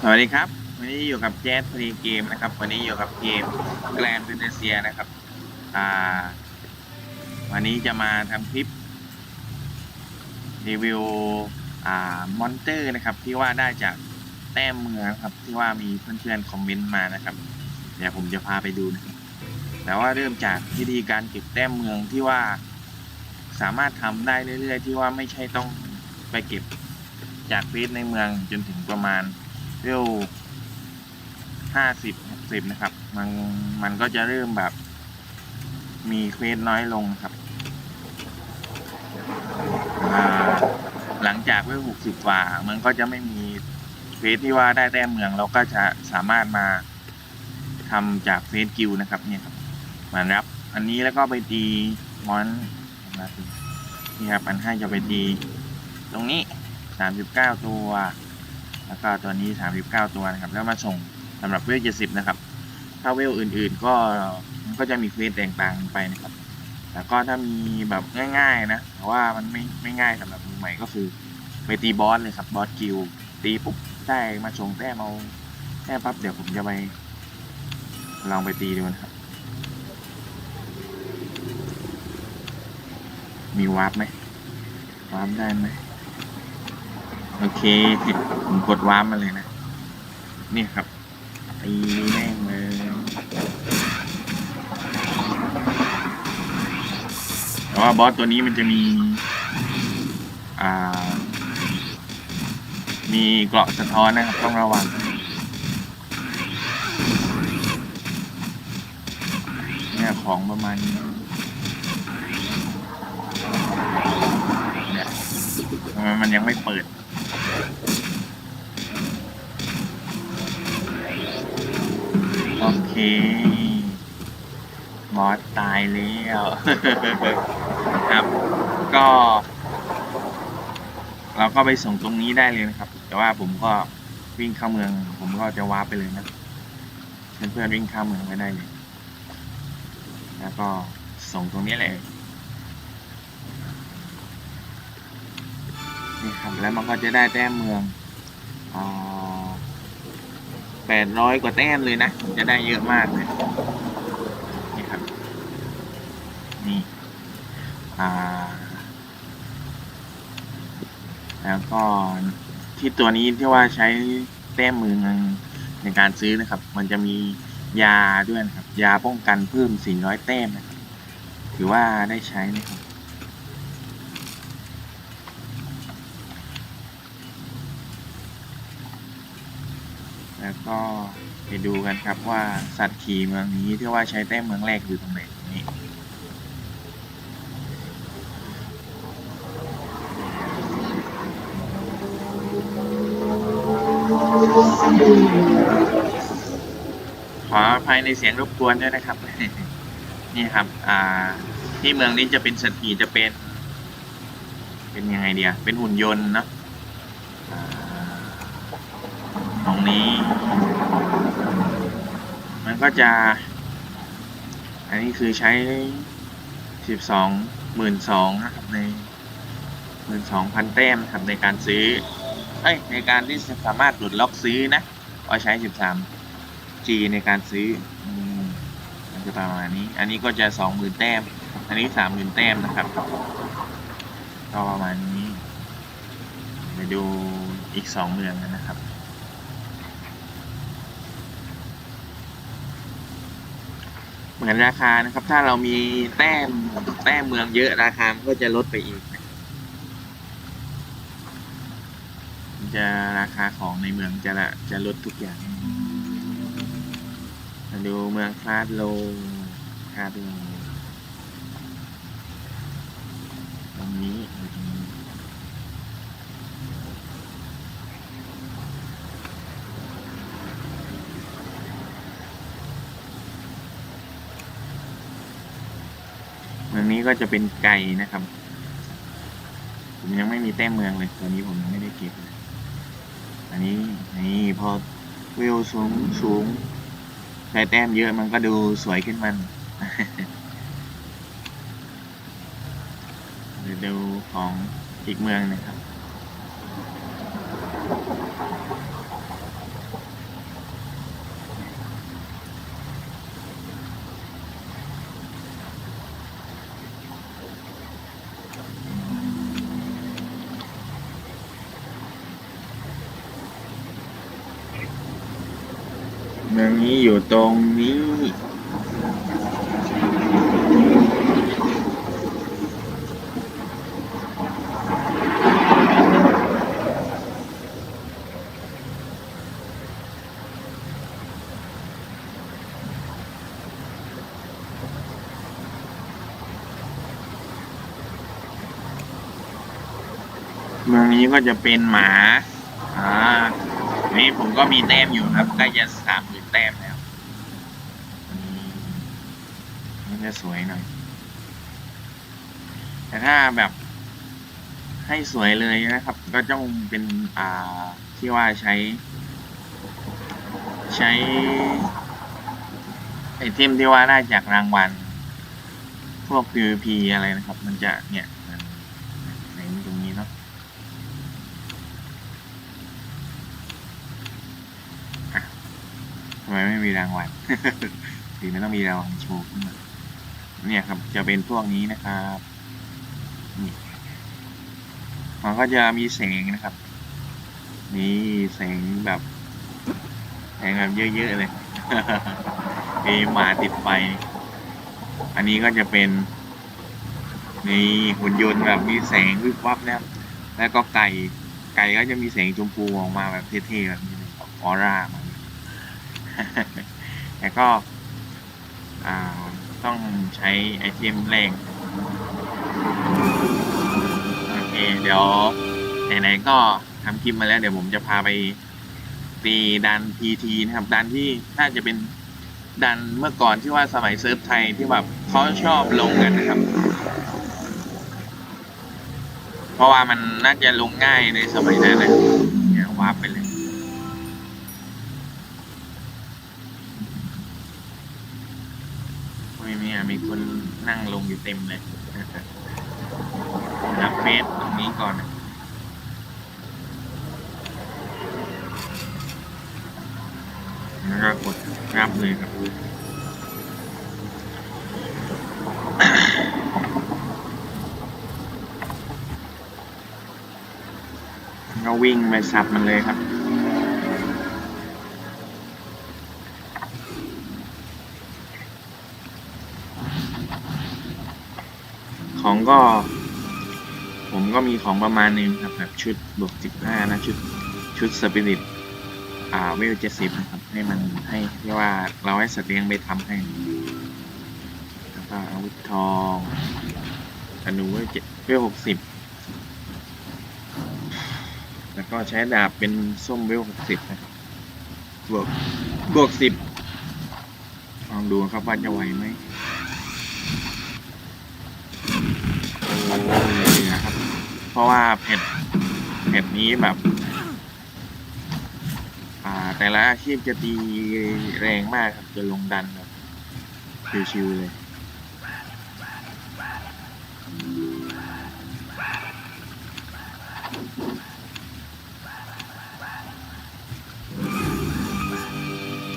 สวัสดีครับ วันนี้อยู่กับแจ๊สพรีเกมนะครับ วันนี้อยู่กับเกมแกลนเ e เนเซียนะครับอ่าวันนี้จะมาทำคลิป รีวิวอ่ามอนเตอร์นะครับ ที่ว่าได้จากแต้มเมืองครับ ที่ว่ามีเพื่อนๆคอมเมนต์มานะครับ เดี๋ยวผมจะพาไปดูนะครับแต่ว่าเริ่มจากวิธีการเก็บแต้มเมืองที่ว่าสามารถทำได้เรื่อย ๆ ที่ว่าไม่ใช่ต้องไปเก็บจากเฟสในเมืองจนถึงประมาณ เร็วห้าสิบหกสิบนะครับ มันมันก็จะเริ่มแบบ มีเควสน้อยลงครับ หลังจากเวลหกสิบกว่า มันก็จะไม่มีเฟสที่ว่าได้แต้มเมืองเราก็จะสามารถมาทำจากเฟสกิลนะครับ เนี่ยครับมารับ อันนี้แล้วก็ไปตีมอนนี่ครับอันให้จะไปตีตรงนี้สามสิบเก้าตัว แล้วก็ตัวนี้ 39 ตัวนะครับ แล้วมาส่งสำหรับเวล70นะครับ ถ้าเวลอื่นๆก็ก็จะมีเควสแตกต่างไปนะครับแต่ก็ถ้ามีแบบง่ายๆนะแต่ว่ามันไม่ไม่ง่ายสำหรับมือใหม่ก็คือไปตีบอสเลยครับบอสกิลตีปุ๊บได้มาส่งแต้มเอาแต้มปั๊บเดี๋ยวผมจะไปลองไปตีดูนะครับ มีวาร์ปไหมวาร์ปได้ไหม โอเคผมกดวาร์ปมาเลยนะ นี่ครับตีแม่งเลยแต่ว่าบอสตัวนี้มันจะมี อ่า มีเกราะสะท้อนนะครับ ต้องระวังเนี่ยของประมาณนี้เนี่ยทำไมมันยังไม่เปิด โอเค มอสตายแล้ว ครับ ก็ เราก็ไปส่งตรงนี้ได้เลยนะครับ แต่ว่าผมก็วิ่งเข้าเมือง ผมก็จะวาร์ปไปเลยนะเพื่อนๆวิ่งเข้าเมืองไปได้เลย แล้วก็ส่งตรงนี้เลย ครับ แล้วมันก็จะได้แต้มเมืองอ่าแปดร้อยกว่าแต้มเลยนะจะได้เยอะมากเลยนี่ครับนี่อ่าแล้วก็ที่ตัวนี้ที่ว่าใช้แต้มมือในการซื้อนะครับ มันจะมียาด้วยนะครับ ยาป้องกันเพิ่ม 400 แต้มนะครับ ถือว่าได้ใช้นะครับ แล้วก็ไปดูกันครับว่าสัตว์ขี่เมืองนี้ที่ว่าใช้แต้มเมืองแรกอยู่ตรงไหนนี่ขออภัยในเสียงรบกวนด้วยนะครับ นี่ครับอ่าที่เมืองนี้จะเป็นสัตว์ขี่จะเป็น เป็นยังไงเดียเป็นหุ่นยนต์เนาะอ่า ตรงนี้ มันก็จะ อันนี้คือใช้สิบสองหมื่นสองนะครับในหมื่นสองพันแต้มครับในการซื้อเอ้ยในการที่สามารถปลดล็อกซื้อนะก็ใช้สิบสาม G ในการซื้ออมันจะประมาณนี้ อันนี้ก็จะสองหมื่นแต้ม อันนี้สามหมื่นแต้มนะครับก็ประมาณนี้ไปดูอีกสองเมืองกันนะครับ เหมือนราคานะครับ ถ้าเรามีแต้มแต้มเมืองเยอะราคามันก็จะลดไปอีก จะราคาของในเมืองจะละจะลดทุกอย่างมาดูเมืองคลาดโลคลาดโลตรงนี้ตรงนี้เมือง นี้ก็จะเป็นไก่นะครับ ผมยังไม่มีแต้มเมืองเลยตัวนี้ผมยังไม่ได้เก็บเลยอันนี้นี่พอวิวสูงสูงใช้แต้มเยอะมันก็ดูสวยขึ้นมันเดี๋ยวดูของอีกเมืองหนะครับ เมืองนี้อยู่ตรงนี้เมืองนี้ก็จะเป็นหมาอ่า นี่ผมก็มีแต้มอยู่ครับใกล้จะสามหมื่นแต้มแล้วอืมนี่จะสวยหน่อย แต่ถ้าแบบให้สวยเลยนะครับ ก็ต้องเป็นอ่าที่ว่าใช้ ใช้ไอเทมที่ว่าได้จากรางวัล พวก PVP อะไรนะครับ มันจะเนี่ยมันในตรงนี้เนาะ ทำ ไมไม่มีรางวัลถึงไม่ต้องมีรางวัลโชว์ขึ้นมาเนี่ยครับจะเป็นพวกนี้นะครับนี่มันก็จะมีแสงนะครับ นี่แสงแบบแสงแบบเยอะๆเลยมีหมาติดไฟอันนี้ก็จะเป็นนี่หุ่นยนต์แบบมีแสงวิบวับนะครับแล้วก็ไก่ไก่ก็จะมีแสงชมพูออกมาแบบเท่ๆแบบนี้เลยครับออร่ามา แต่ก็ต้องใช้ไอเทมแรงโอเค เดี๋ยวไหนๆก็ทำคลิปมาแล้ว เดี๋ยวผมจะพาไปตีดันพีทีนะครับดันที่น่าจะเป็นดันเมื่อก่อนที่ว่าสมัยเซิร์ฟไทยที่แบบเขาชอบลงกันนะครับ เพราะว่ามันน่าจะลงง่ายในสมัยนั้นนะเนี่ยวาร์ปไปเลย มีคนนั่งลงอยู่เต็มเลยนับเฟซตรงนี้ก่อนนะแล้วก็กดรับเลยครับก็วิ่งไปสับมันเลยครับ ของ ก็ ผมก็มีของประมาณนึงครับแบบชุดบวกสิบห้านะชุดชุดสปิริตอ่าเวลเจ็ดสิบนะครับ ให้มันให้ที่ว่าเราให้สัตว์เลี้ยงไปทำให้แล้วก็อาวุธทองธนูเวลเจ็ดเวลหกสิบแล้วก็ใช้ดาบเป็นส้มเวลหกสิบนะครับบวกบวกสิบลองดูครับว่าจะไหวไหม เพราะว่าเผ็ดเผ็ดนี้แบบ อ่า แต่ละอาชีพจะตีแรงมากครับจะลงดันแบบชิวๆเลย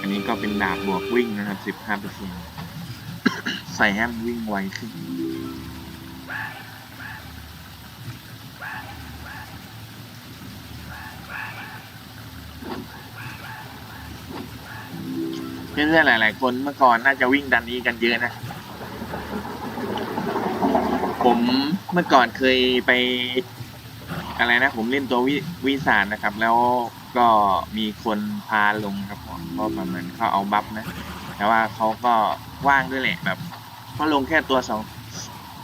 อันนี้ก็เป็นดาบบวกวิ่งนะครับสิบห้าเปอร์เซ็นใส่ให้มันวิ่งไวขึ้น เพื่อนๆหลาย ๆ คนเมื่อก่อนน่าจะวิ่งดันนี้กันเยอะนะ ผมเมื่อก่อนเคยไปอะไรนะ ผมเล่นตัววิวิสารนะครับ แล้วก็มีคนพาลงครับผมเพราะมันเขาเอาบัฟนะ แต่ว่าเขาก็ว่างด้วยแหละแบบเขาลงแค่ตัวสอง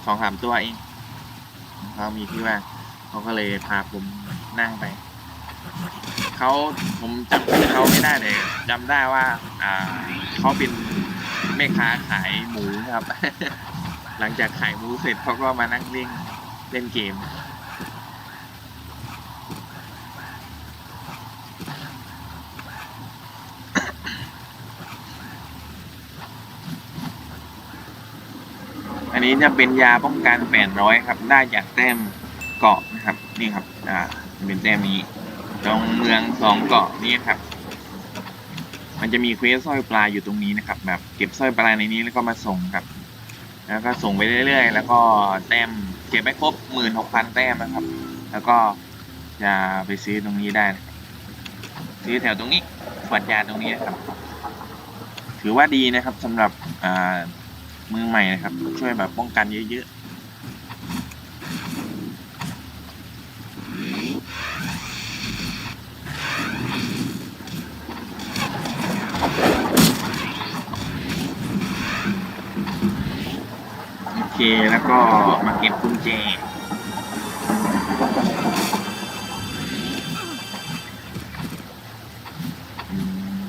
สองสามตัวเองเขามีที่ว่างเขาก็เลยพาผมนั่งไปเขาผมจำชื่อเขาไม่ได้เลย จำได้ว่าอ่าเขาเป็นแม่ค้าขายหมูครับ หลังจากขายหมูเสร็จเขาก็มานั่งเล่นเล่นเกมอันนี้จะเป็นยาป้องกัน800ครับ ได้จากแต้มเกาะนะครับ นี่ครับ อ่า เป็นแต้มนี้ตรงเมืองสองเกาะนี่ครับ มันจะมีเควสสร้อยปลาอยู่ตรงนี้นะครับ แบบเก็บสร้อยปลาในนี้แล้วก็มาส่งครับ แล้วก็ส่งไปเรื่อยๆ แล้วก็แต้มเก็บไปครบหมื่นหกพันแต้มนะครับ แล้วก็จะไปซื้อตรงนี้ได้นะซื้อแถวตรงนี้ขวดยาตรงนี้นะครับ ถือว่าดีนะครับสำหรับมือใหม่นะครับ ช่วยแบบป้องกันเยอะๆ เค แล้วก็มาเก็บกุญแจอืม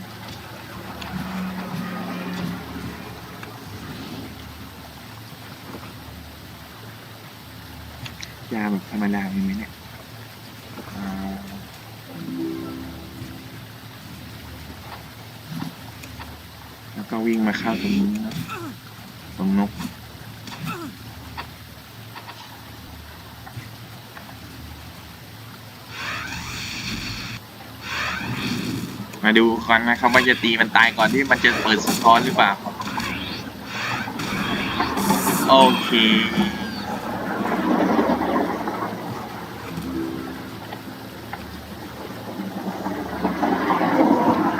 ยาแบบธรรมดา มาดูก่อนนะครับว่าจะตีมันตายก่อนที่มันจะเปิดสะท้อนหรือเปล่า โอเค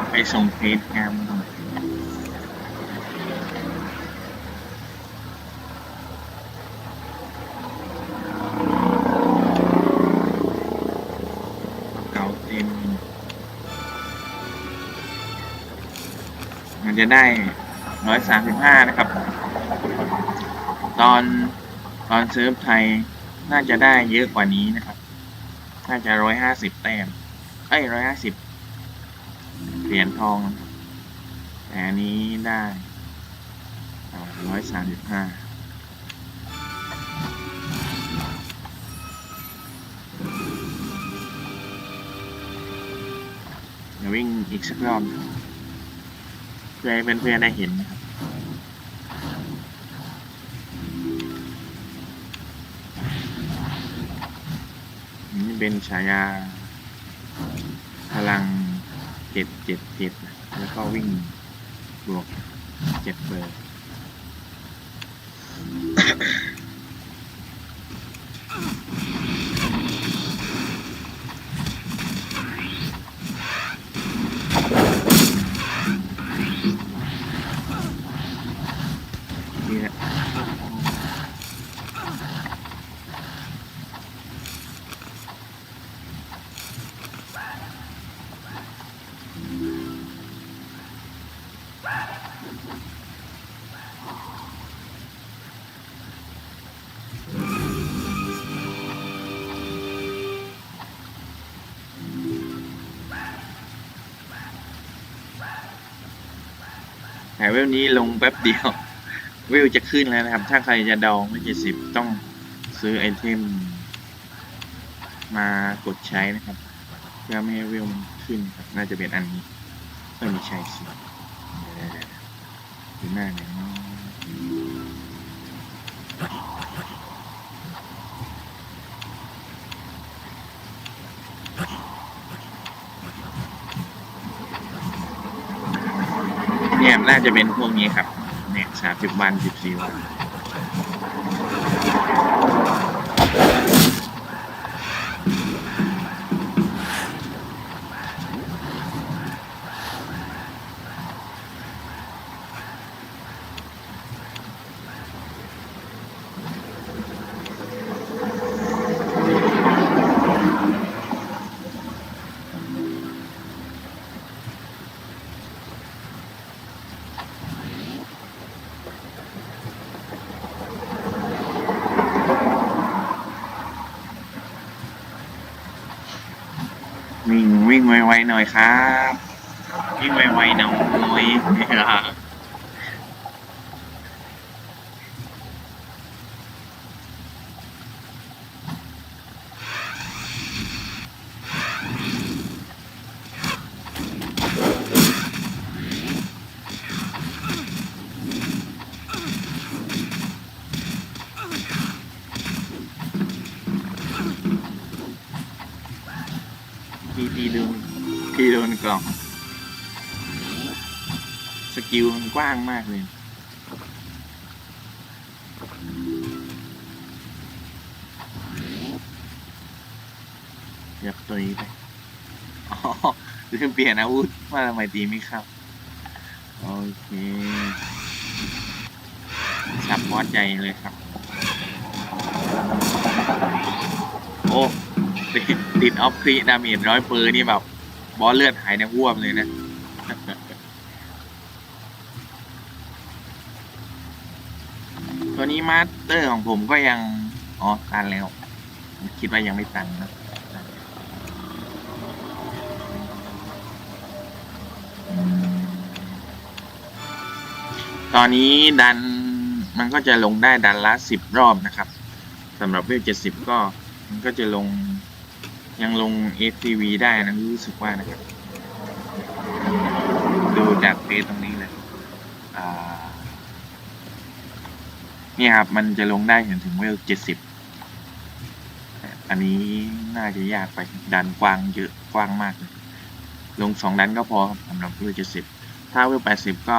ไปส่งเพจงาม มันจะได้ร้อยสามสิบห้านะครับ ตอนตอนเซิร์ฟไทยน่าจะได้เยอะกว่านี้นะครับ น่าจะร้อยห้าสิบแต้มเอ้ยร้อยห้าสิบเหรียญทองแต่อันนี้ได้ร้อยสามสิบห้าเดี๋ยววิ่งอีกสักรอบ พื่อให้เพื่อนๆได้เห็นนะครับนี่เป็นฉายา พลังเจ็ดเจ็ดเจ็ดแล้วก็วิ่งบวกเจ็ดเบอร์ แต่เวลนี้ลงแป๊บเดียววิวจะขึ้นแล้วนะครับ ถ้าใครจะดองไม่เจ็ดสิบต้องซื้อไอเทม มากดใช้นะครับ เพื่อไม่ให้วิวมันขึ้นครับ น่าจะเป็นอันนี้เออไม่ใช่สิเดี๋ยวหน้าหน่ยเนาะ เนี่ยน่าจะเป็นพวกนี้ครับ เนี่ยสามสิบวันสิบสี่วัน วิ่งไวๆหน่อยครับ วิ่งไวๆหน่อยนะครับ พี่โดนพี่โดนกล่อง สกิลมันกว้างมากเลย อยากตุยไปอ๋อลืมเปลี่ยนอาวุธว่าทำไมตีไม่เข้าโอโอเคสับบอสใหญ่เลยครับ โอ้ ติดติดออฟครีดาเมจร้อยเปอร์นี่แบบ บอสเลือดหายในห่วมเลยนะตัวนี้มาสเตอร์ของผมก็ยัง อ๋อตันแล้ว คิดว่ายังไม่ตันนะตอนนี้ดันมันก็จะลงได้ดันละสิบรอบนะครับสำหรับเวลเจ็ดสิบก็มันก็จะลง ยังลง ATV ได้นะรู้สึกว่านะครับ ดูจากเฟซตรงนี้เลยนี่ครับ มันจะลงได้ถึงถึงเวลเจ็ดสิบอันนี้น่าจะยากไปดันกว้างเยอะกว้างมากเลยลงสองดันก็พอสำหรับเวลเจ็ดสิบถ้าเวลแปดสิบก็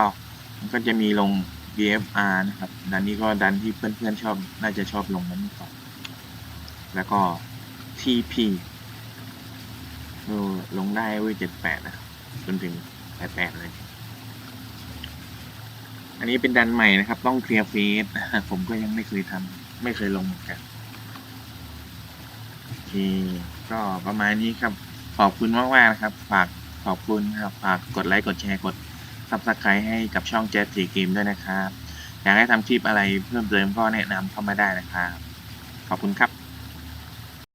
มันก็จะมีลง BFR นะครับ ดันนี้ก็ดันที่เพื่อนๆชอบ น่าจะชอบลงนั้นก่อนแล้วก็ TP ลงได้เว้ยเจ็ดแปดนะจนถึงแปดแปดเลย อันนี้เป็นดันใหม่นะครับ ต้องเคลียร์เฟสผมก็ยังไม่เคยทำไม่เคยลงเหมือนกันโอเค ก็ประมาณนี้ครับ ขอบคุณมากๆนะครับ ฝากขอบคุณครับ ฝากกดไลค์ กดแชร์ กดซับสไครต์ให้กับช่องแจ๊สจีเกมด้วยนะครับ อยากให้ทำคลิปอะไรเพิ่มเติมก็แนะนำเข้ามาได้นะครับ ขอบคุณครับ